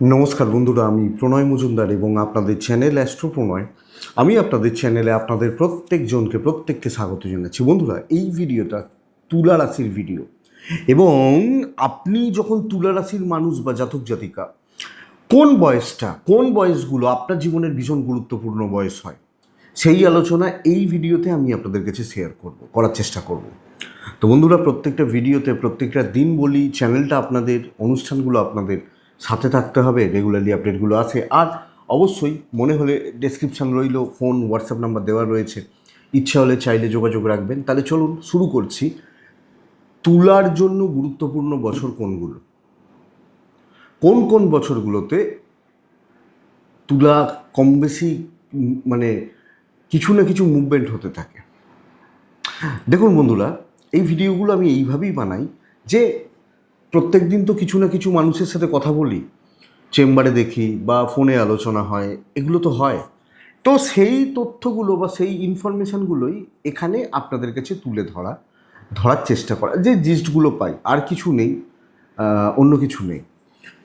নমস্কার বন্ধুরা, আমি প্রণয় মজুমদার এবং আপনাদের চ্যানেল অ্যাস্ট্রো প্রণয় আমি আপনাদের চ্যানেলে আপনাদের প্রত্যেকজনকে, প্রত্যেককে স্বাগত জানাচ্ছি। বন্ধুরা, এই ভিডিওটা তুলা রাশির ভিডিও। এবং আপনি যখন তুলা রাশির মানুষ বা জাতক জাতিকা, কোন বয়সটা, কোন বয়সগুলো আপনার জীবনের ভীষণ গুরুত্বপূর্ণ বয়স হয়, সেই আলোচনা এই ভিডিওতে আমি আপনাদের কাছে শেয়ার করব, করার চেষ্টা করব। তো বন্ধুরা, প্রত্যেকটা ভিডিওতে, প্রত্যেকটা দিন বলি চ্যানেলটা আপনাদের, অনুষ্ঠানগুলো আপনাদের সাথে থাকতে হবে রেগুলারলি আপডেটগুলো আছে। আর অবশ্যই মনে হলে ডেসক্রিপশান রইল ফোন হোয়াটসঅ্যাপ নাম্বার দেওয়া রয়েছে। ইচ্ছা হলে চাইলে যোগাযোগ রাখবেন। তাহলে চলুন শুরু করছি। তুলার জন্য গুরুত্বপূর্ণ বছর কোনগুলো? কোন কোন বছরগুলোতে তুলা কম বেশি মানে কিছু না কিছু মুভমেন্ট হতে থাকে? দেখুন বন্ধুরা, এই ভিডিওগুলো আমি এইভাবেই বানাই যে প্রত্যেক দিন তো কিছু না কিছু মানুষের সাথে কথা বলি, চেম্বারে দেখি বা ফোনে আলোচনা হয়, এগুলো তো হয়। তো সেই তথ্যগুলো বা সেই ইনফরমেশানগুলোই এখানে আপনাদের কাছে তুলে ধরা, ধরার চেষ্টা করা, যে জিস্টগুলো পাই, আর কিছু নেই অন্য কিছু নেই।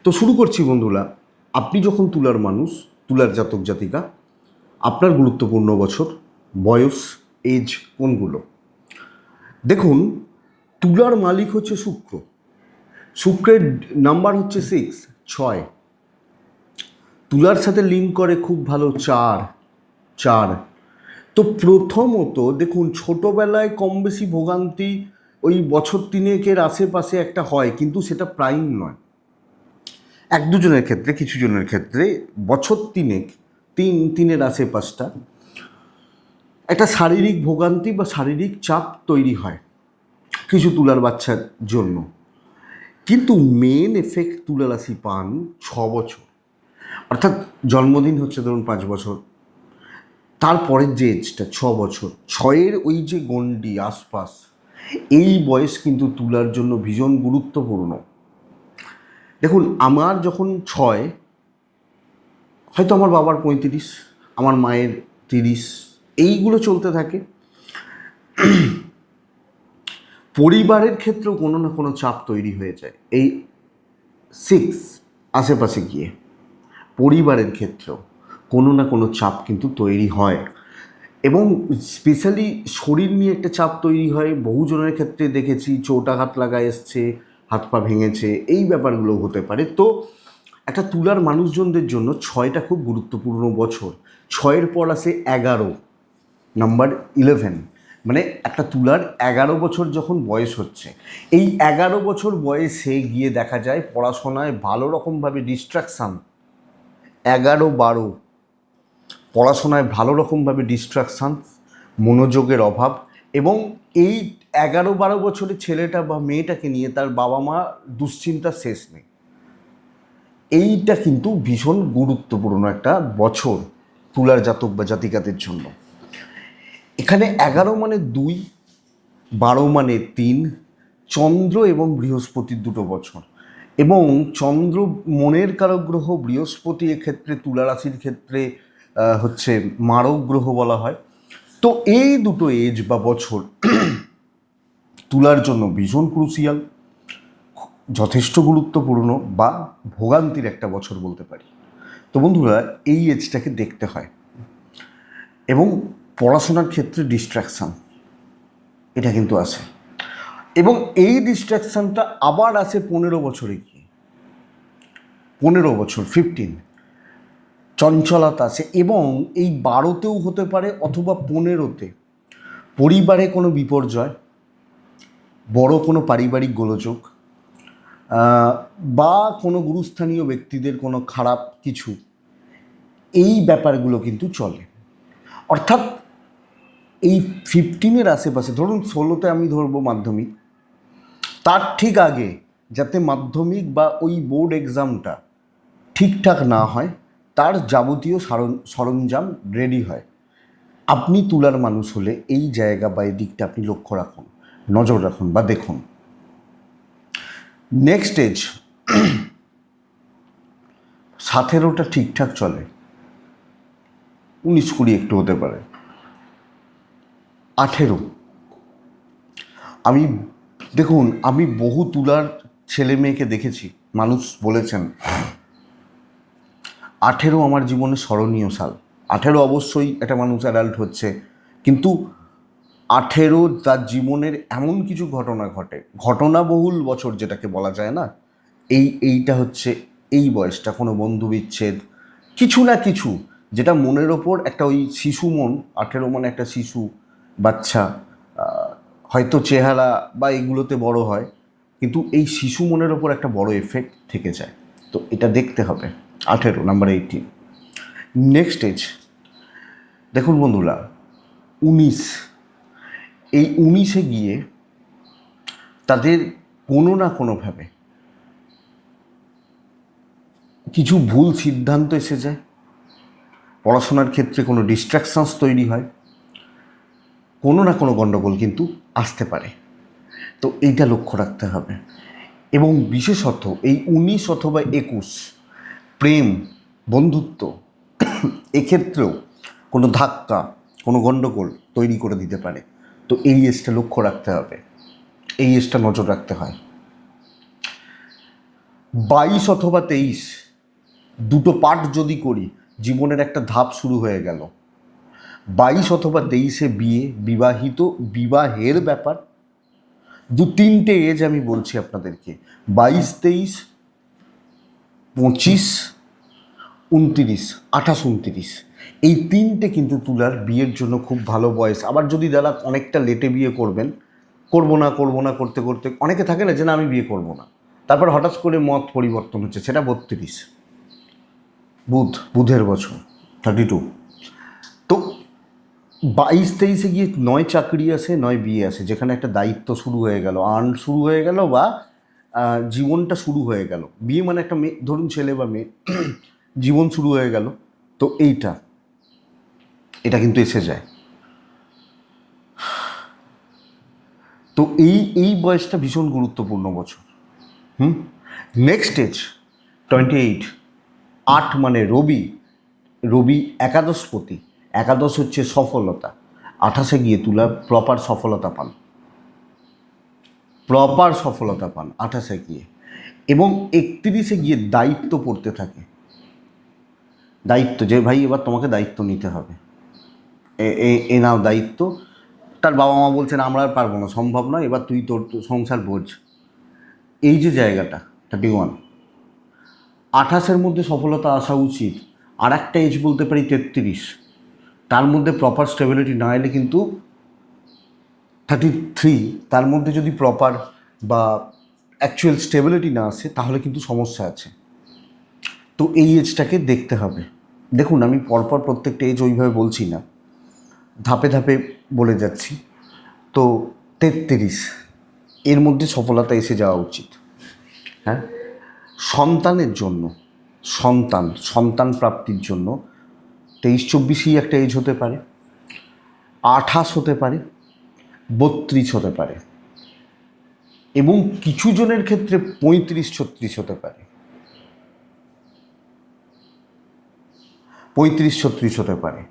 তো শুরু করছি বন্ধুরা, আপনি যখন তুলার মানুষ, তুলার জাতক জাতিকা, আপনার গুরুত্বপূর্ণ বছর, বয়স এজ কোনগুলো? দেখুন, তুলার মালিক হচ্ছে শুক্র। শুক্রের নাম্বার হচ্ছে সিক্স ছয়। তুলার সাথে লিঙ্ক করে খুব ভালো চার চার। তো প্রথমত দেখুন, ছোটোবেলায় কম বেশি ভোগান্তি ওই বছর তিনেকের আশেপাশে একটা হয়, কিন্তু সেটা প্রাইম নয়। এক দুজনের ক্ষেত্রে, কিছু জনের ক্ষেত্রে বছর তিনেক, তিন, তিনের আশেপাশটা একটা শারীরিক ভোগান্তি বা শারীরিক চাপ তৈরি হয় কিছু তুলার বাচ্চার জন্য। কিন্তু মেন এফেক্ট তুলা রাশি পান ছ বছর। অর্থাৎ জন্মদিন হচ্ছে ধরুন পাঁচ বছর। তারপরের যে এজটা ছ বছর, ছয়ের ওই যে গণ্ডি, আশপাশ, এই বয়স কিন্তু তুলার জন্য ভীষণ গুরুত্বপূর্ণ। দেখুন, আমার যখন ছয়, হয়তো আমার বাবার পঁয়ত্রিশ, আমার মায়ের তিরিশ, এইগুলো চলতে থাকে। পরিবারের ক্ষেত্রেও কোনো না কোনো চাপ তৈরি হয়ে যায়। এই সিক্স আশেপাশে গিয়ে পরিবারের ক্ষেত্রেও কোনো না কোনো চাপ কিন্তু তৈরি হয়। এবং স্পেশালি শরীর নিয়ে একটা চাপ তৈরি হয়। বহুজনের ক্ষেত্রে দেখেছি চোটাঘাত লাগা এসছে, হাত পা ভেঙেছে, এই ব্যাপারগুলো হতে পারে। তো একটা তুলার মানুষজনদের জন্য ছয়টা খুব গুরুত্বপূর্ণ বছর। ছয়ের পর আসে এগারো নাম্বার ইলেভেন মানে একটা তুলার এগারো বছর যখন বয়স হচ্ছে, এই এগারো বছর বয়সে গিয়ে দেখা যায় পড়াশোনায় ভালো রকমভাবে ডিস্ট্রাকশান এগারো বারো, পড়াশোনায় ভালো রকমভাবে ডিস্ট্রাকশান মনোযোগের অভাব এবং এই এগারো বারো বছরের ছেলেটা বা মেয়েটাকে নিয়ে তার বাবা মা দুশ্চিন্তা শেষ নেই। এইটা কিন্তু ভীষণ গুরুত্বপূর্ণ একটা বছর তুলার জাতক বা জাতিকাদের জন্য। এখানে এগারো মানে দুই, বারো মানে তিন, চন্দ্র এবং বৃহস্পতির দুটো বছর। এবং চন্দ্র মনের কারক গ্রহ, বৃহস্পতি এক্ষেত্রে তুলা রাশির ক্ষেত্রে হচ্ছে মারক গ্রহ বলা হয়। তো এই দুটো এজ বা বছর তুলার জন্য ভীষণ ক্রুশিয়াল যথেষ্ট গুরুত্বপূর্ণ বা ভোগান্তির একটা বছর বলতে পারি। তো বন্ধুরা, এই এজটাকে দেখতে হয়। এবং পড়াশোনার ক্ষেত্রে ডিস্ট্র্যাকশান এটা কিন্তু আসে এবং এই ডিস্ট্র্যাকশানটা আবার আসে পনেরো বছরে গিয়ে। পনেরো বছর ফিফটিন চঞ্চলতা আছে এবং এই বারোতেও হতে পারে অথবা পনেরোতে পরিবারে কোনো বিপর্যয়, বড় কোনো পারিবারিক গোলযোগ বা কোনো গুরুস্থানীয় ব্যক্তিদের কোনো খারাপ কিছু, এই ব্যাপারগুলো কিন্তু চলে। অর্থাৎ এই ফিফটিনের আশেপাশে, ধরুন ষোলোতে আমি ধরবো মাধ্যমিক, তার ঠিক আগে যাতে মাধ্যমিক বা ওই বোর্ড এক্সামটা ঠিকঠাক না হয়, তার যাবতীয় সরঞ্জাম রেডি হয়। আপনি তুলার মানুষ হলে এই জায়গা বা এই দিকটা আপনি লক্ষ্য রাখুন, নজর রাখুন বা দেখুন। নেক্সট এজ সতেরোটা ঠিকঠাক চলে, উনিশ কুড়ি একটু হতে পারে। আঠেরো। আমি, দেখুন, আমি বহু তুলার ছেলে মেয়েকে দেখেছি, মানুষ বলেছেন। আঠেরো আমার জীবনে স্মরণীয় সাল। আঠেরো অবশ্যই একটা মানুষ অ্যাডাল্ট হচ্ছে, কিন্তু আঠেরো তার জীবনের এমন কিছু ঘটনা ঘটে। ঘটনাবহুল বছর যেটাকে বলা যায় না, এই, এইটা হচ্ছে এই বয়সটা, কোনো বন্ধু বিচ্ছেদ কিছু না কিছু, যেটা মনের ওপর একটা ওই শিশু মন, আঠেরো মানে একটা শিশু বাচ্চা হয়তো চেহারা বা এগুলোতে বড় হয়, কিন্তু এই শিশু মনের ওপর একটা বড় এফেক্ট থেকে যায়। তো এটা দেখতে হবে। আঠেরো নাম্বার এইটিন নেক্সট এজ দেখুন বন্ধুরা, উনিশ। এই উনিশে গিয়ে তাদের কোনো না কোনোভাবে কিছু ভুল সিদ্ধান্ত এসে যায়। পড়াশোনার ক্ষেত্রে কোনো ডিস্ট্রাকশনস তৈরি হয়। কোনো না কোনো গণ্ডগোল কিন্তু আসতে পারে। তো এইটা লক্ষ্য রাখতে হবে। এবং বিশেষত এই উনিশ অথবা একুশ প্রেম, বন্ধুত্ব, এক্ষেত্রেও কোনো ধাক্কা, কোনো গণ্ডগোল তৈরি করে দিতে পারে। তো এই এজটা লক্ষ্য রাখতে হবে। এই এজটা নজর রাখতে হয়। বাইশ অথবা তেইশ, দুটো পার্ট যদি করি, জীবনের একটা ধাপ শুরু হয়ে গেল। বাইশ অথবা তেইশে বিয়ে, বিবাহিত, বিবাহের ব্যাপার। দু তিনটে এজ আমি বলছি আপনাদেরকে। বাইশ, তেইশ, পঁচিশ, উনতিরিশ, আঠাশ, উনতিরিশ। এই তিনটে কিন্তু তুলার বিয়ের জন্য খুব ভালো বয়স। আবার যদি যারা অনেকটা লেটে বিয়ে করবেন, করব না করব না, করতে করতে, অনেকে থাকে না যে না, আমি বিয়ে করব না। তারপর হঠাৎ করে মত পরিবর্তন হচ্ছে, সেটা বত্রিশ। বুধ, বুধের বছর থার্টি টু বাইশ তেইশে গিয়ে নয় চাকরি আসে, নয় বিয়ে আসে, যেখানে একটা দায়িত্ব শুরু হয়ে গেল। আর্ন শুরু হয়ে গেল বা জীবনটা শুরু হয়ে গেল। বিয়ে মানে একটা মেয়ে, ধরুন ছেলে বা মেয়ে, জীবন শুরু হয়ে গেল। তো এইটা, এটা কিন্তু এসে যায়। তো এই এই বয়সটা ভীষণ গুরুত্বপূর্ণ বছর। হুম? নেক্সট এজ টোয়েন্টি এইট আট মানে রবি রবি একাদশপতি। একাদশ হচ্ছে সফলতা। আঠাশে গিয়ে তুলা প্রপার সফলতা পান। প্রপার সফলতা পান, আঠাশে গিয়ে। এবং একত্রিশে গিয়ে দায়িত্ব পড়তে থাকে। দায়িত্ব যে, ভাই, এবার তোমাকে দায়িত্ব নিতে হবে। এ- নাও দায়িত্ব। তার বাবা মা বলছেন, আমরা আর পারব না, সম্ভব নয়, এবার তুই তোর সংসার বোঝ। এই যে জায়গাটা থার্টি ওয়ান আঠাশের মধ্যে সফলতা আসা উচিত। আর একটা এজ বলতে পারি তেত্রিশ। তার মধ্যে প্রপার স্টেবিলিটি না এলে কিন্তু থার্টি থ্রি তার মধ্যে যদি প্রপার বা অ্যাকচুয়াল স্টেবিলিটি না আসে, তাহলে কিন্তু সমস্যা আছে। তো এই এজটাকে দেখতে হবে। দেখুন, আমি পরপর প্রত্যেকটা এজ ওইভাবে বলছি না। ধাপে ধাপে বলে যাচ্ছি। তো তেত্রিশ, এর মধ্যে সফলতা এসে যাওয়া উচিত। হ্যাঁ? সন্তানের জন্য, সন্তান সন্তান প্রাপ্তির জন্য তেইশ চব্বিশই একটা এজ হতে পারে, আঠাশ হতে পারে, বত্রিশ হতে পারে এবং কিছু জনের ক্ষেত্রে পঁয়ত্রিশ, ছত্রিশ হতে পারে। পঁয়ত্রিশ, ছত্রিশ হতে পারে।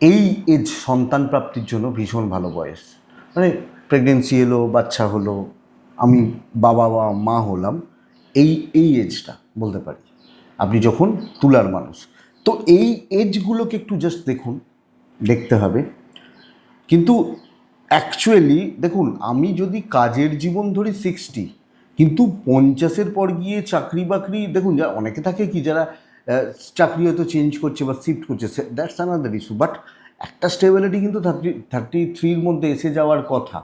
এই এজ সন্তান প্রাপ্তির জন্য ভীষণ ভালো বয়স। মানে প্রেগনেন্সি এলো, বাচ্চা হলো, আমি বাবা বা মা হলাম, এই এই এজটা বলতে পারি। আপনি যখন তুলার মানুষ তো এই এজগুলোকে একটু জাস্ট দেখুন, দেখতে হবে। কিন্তু অ্যাকচুয়ালি দেখুন, আমি যদি কাজের জীবন ধরি সিক্সটি কিন্তু পঞ্চাশের পর গিয়ে চাকরি বাকরি, দেখুন, যা অনেকে থাকে কি, যারা চাকরি হয়তো চেঞ্জ করছে বা শিফট করছে দ্যাটস আনাদার ইস্যু বাট একটা স্টেবিলিটি কিন্তু থার্টি থার্টি থ্রির মধ্যে এসে যাওয়ার কথা।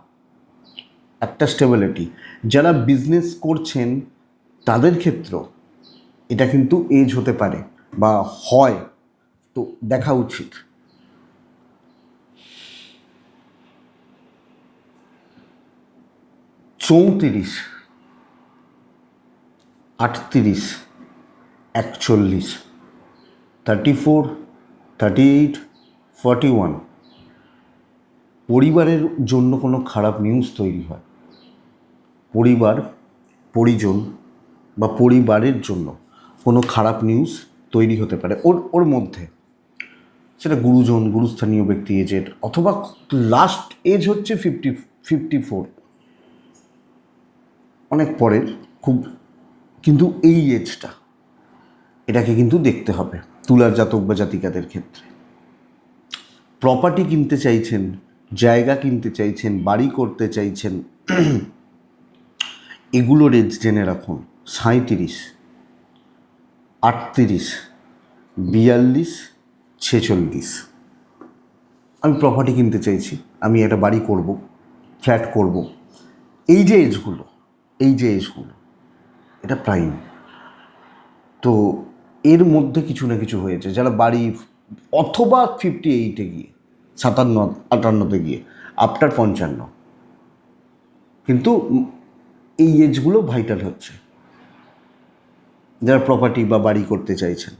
একটা স্টেবিলিটি যারা বিজনেস করছেন, তাদের ক্ষেত্র এটা কিন্তু এজ হতে পারে। বা হয়, তো দেখা উচিত। চৌত্রিশ, আটত্রিশ, একচল্লিশ thirty four thirty eight forty one পরিবারের জন্য কোনো খারাপ নিউজ তৈরি হয়। পরিবার, পরিজন বা পরিবারের জন্য কোনো খারাপ নিউজ তৈরি হতে পারে ওর ওর মধ্যে। সেটা গুরুজন, গুরুস্থানীয় ব্যক্তি এজের অথবা লাস্ট এজ হচ্ছে ফিফটি ফিফটি ফোর অনেক পরের, খুব, কিন্তু এই এজটা এটাকে কিন্তু দেখতে হবে, তুলার জাতক বা জাতিকাদের ক্ষেত্রে। প্রপার্টি কিনতে চাইছেন, জায়গা কিনতে চাইছেন, বাড়ি করতে চাইছেন, এগুলো রেঞ্জ জেনে রাখুন সাঁত্রিশ আটত্রিশ, বিয়াল্লিশ, ছেচল্লিশ। আমি প্রপার্টি কিনতে চাইছি, আমি একটা বাড়ি করব ফ্ল্যাট করব। এই যে এজগুলো এই যে এজগুলো এটা প্রাইম তো এর মধ্যে কিছু না কিছু হয়েছে। যারা বাড়ি অথবা ফিফটি এইটে গিয়ে, সাতান্ন, আটান্নতে গিয়ে আফটার পঞ্চান্ন। কিন্তু এই এজগুলো ভাইটাল হচ্ছে। যারা প্রপার্টি বা বাড়ি করতে চাইছেন।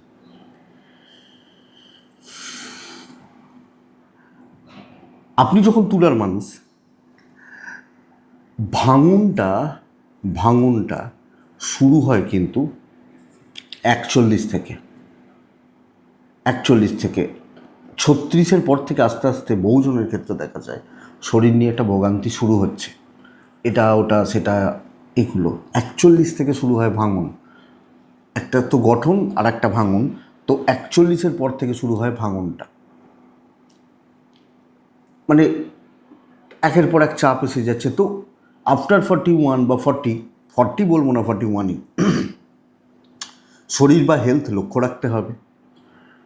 আপনি যখন তুলার মানুষ, ভাঙনটা ভাঙনটা শুরু হয় কিন্তু একচল্লিশ থেকে। একচল্লিশ থেকে ছত্রিশের পর থেকে আস্তে আস্তে বহুজনের ক্ষেত্রে দেখা যায়, শরীর নিয়ে একটা ভোগান্তি শুরু হচ্ছে। এটা, ওটা, সেটা, এগুলো। একচল্লিশ থেকে শুরু হয় ভাঙন। একটা তো গঠন আর একটা ভাঙন। তো একচল্লিশের পর থেকে শুরু হয় ভাঙনটা। মানে একের পর এক চাপ এসে যাচ্ছে। তো আফটার ফর্টি ওয়ান বা ফর্টি ফর্টি বলব না ফর্টি ওয়ানই শরীর বা হেলথ লক্ষ্য রাখতে হবে।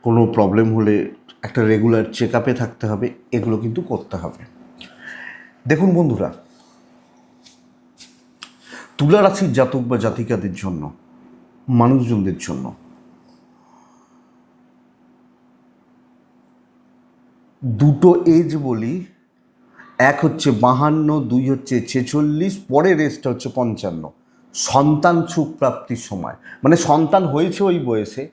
কোনো প্রবলেম হলে একটা রেগুলার চেক আপে থাকতে হবে। এগুলো কিন্তু করতে হবে। দেখুন বন্ধুরা, তুলা রাশির জাতক বা জাতিকাদের জন্য মানুষজনদের জন্য। দুটো এজ বলি, এক হচ্ছে বাহান্ন, দুই হচ্ছে ছেচল্লিশ পরে রেস্ট হচ্ছে পঞ্চান্ন। সন্তান সুখ প্রাপ্তির সময়। মানে সন্তান হয়েছে ওই বয়সে।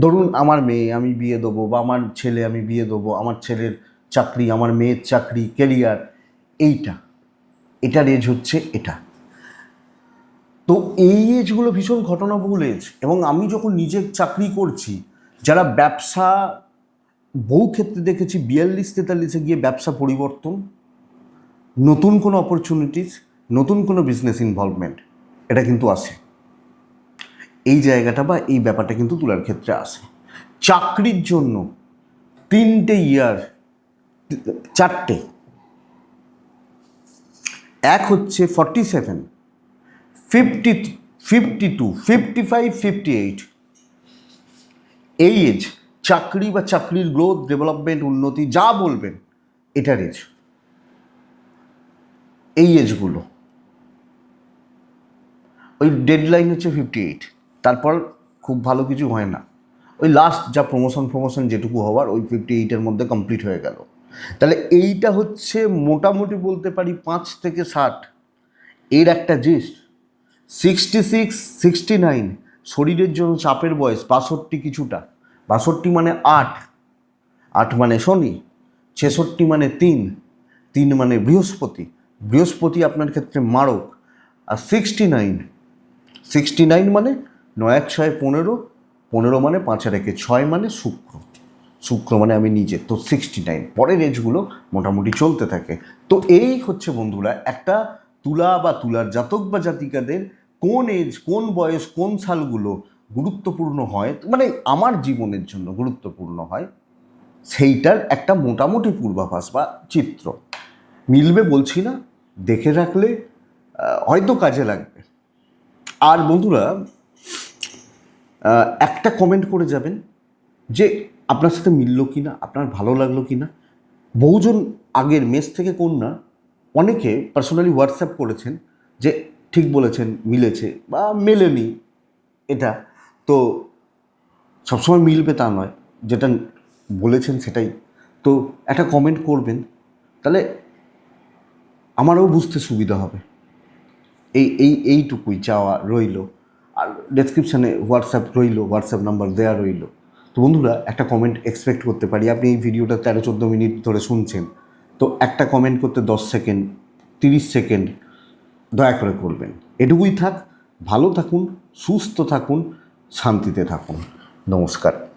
ধরুন আমার মেয়ে, আমি বিয়ে দেবো বা আমার ছেলে, আমি বিয়ে দেবো, আমার ছেলের চাকরি, আমার মেয়ের চাকরি কেরিয়ার এইটা। এটার এজ হচ্ছে এটা। তো এই এজগুলো ভীষণ ঘটনাবহুল এজ এবং আমি যখন নিজে চাকরি করছি, যারা ব্যবসা, বহু ক্ষেত্রে দেখেছি, বিয়াল্লিশ, তেতাল্লিশে গিয়ে ব্যবসা পরিবর্তন, নতুন কোনো অপরচুনিটিস নতুন কোনো বিজনেস ইনভলভমেন্ট এটা কিন্তু আসে। এই জায়গাটা বা এই ব্যাপারটা কিন্তু তোলার ক্ষেত্রে আসে। চাকরির জন্য তিনটে ইয়ার চারটে। এক হচ্ছে forty seven fifty fifty two fifty five fifty eight এই এজ চাকরি বা চাকরির গ্রোথ ডেভেলপমেন্ট উন্নতি, যা বলবেন, এটার এজ এই এজগুলো ওই ডেডলাইন হচ্ছে ফিফটি এইট তারপর খুব ভালো কিছু হয় না। ওই লাস্ট যা প্রমোশন প্রমোশন যেটুকু হওয়ার, ওই ফিফটি এইটের মধ্যে কমপ্লিট হয়ে গেল। তাহলে এইটা হচ্ছে মোটামুটি বলতে পারি পাঁচ থেকে ষাট, এর একটা gist sixty six sixty nine শরীরের জন্য চাপের বয়স বাষট্টি কিছুটা। বাষট্টি মানে আট। আট মানে শনি, ছেষট্টি মানে তিন তিন মানে বৃহস্পতি। বৃহস্পতি আপনার ক্ষেত্রে মারক। আর সিক্সটি নাইন সিক্সটি নাইন মানে নয় এক ছয় পনেরো পনেরো মানে পাঁচ আর একে ছয় মানে শুক্র। শুক্র মানে আমি নিজে, তো সিক্সটি নাইন পরের এজগুলো মোটামুটি চলতে থাকে। তো এই হচ্ছে বন্ধুরা, একটা তুলা বা তুলার জাতক বা জাতিকাদের কোন এজ কোন বয়স, কোন সালগুলো গুরুত্বপূর্ণ হয় মানে আমার জীবনের জন্য গুরুত্বপূর্ণ হয়, সেইটার একটা মোটামুটি পূর্বাভাস বা চিত্র। মিলবে বলছি না, দেখে রাখলে হয়তো কাজে লাগবে। আর বন্ধুরা একটা কমেন্ট করে যাবেন যে, আপনার সাথে মিললো কি না, আপনার ভালো লাগল কি না? বহুজন আগের মেস থেকে কন্যা, অনেকে পার্সোনালি হোয়াটসঅ্যাপ করেছেন যে ঠিক বলেছেন, মিলেছে বা মেলেনি এটা। তো সবসময় মিলবে তা নয়, যেটা বলেছেন সেটাই। তো একটা কমেন্ট করবেন, তাহলে আমারও বুঝতে সুবিধা হবে। এই এই, এইটুকুই চাওয়া রইল। আর ডেসক্রিপশানে হোয়াটসঅ্যাপ রইল হোয়াটসঅ্যাপ নাম্বার দেওয়া রইল। তো বন্ধুরা, একটা কমেন্ট এক্সপেক্ট করতে পারি। আপনি এই ভিডিওটা তেরো চোদ্দ মিনিট ধরে শুনছেন। তো একটা কমেন্ট করতে দশ সেকেন্ড তিরিশ সেকেন্ড দয়া করে করবেন। এটুকুই থাক ভালো থাকুন সুস্থ থাকুন শান্তিতে থাকুন। নমস্কার।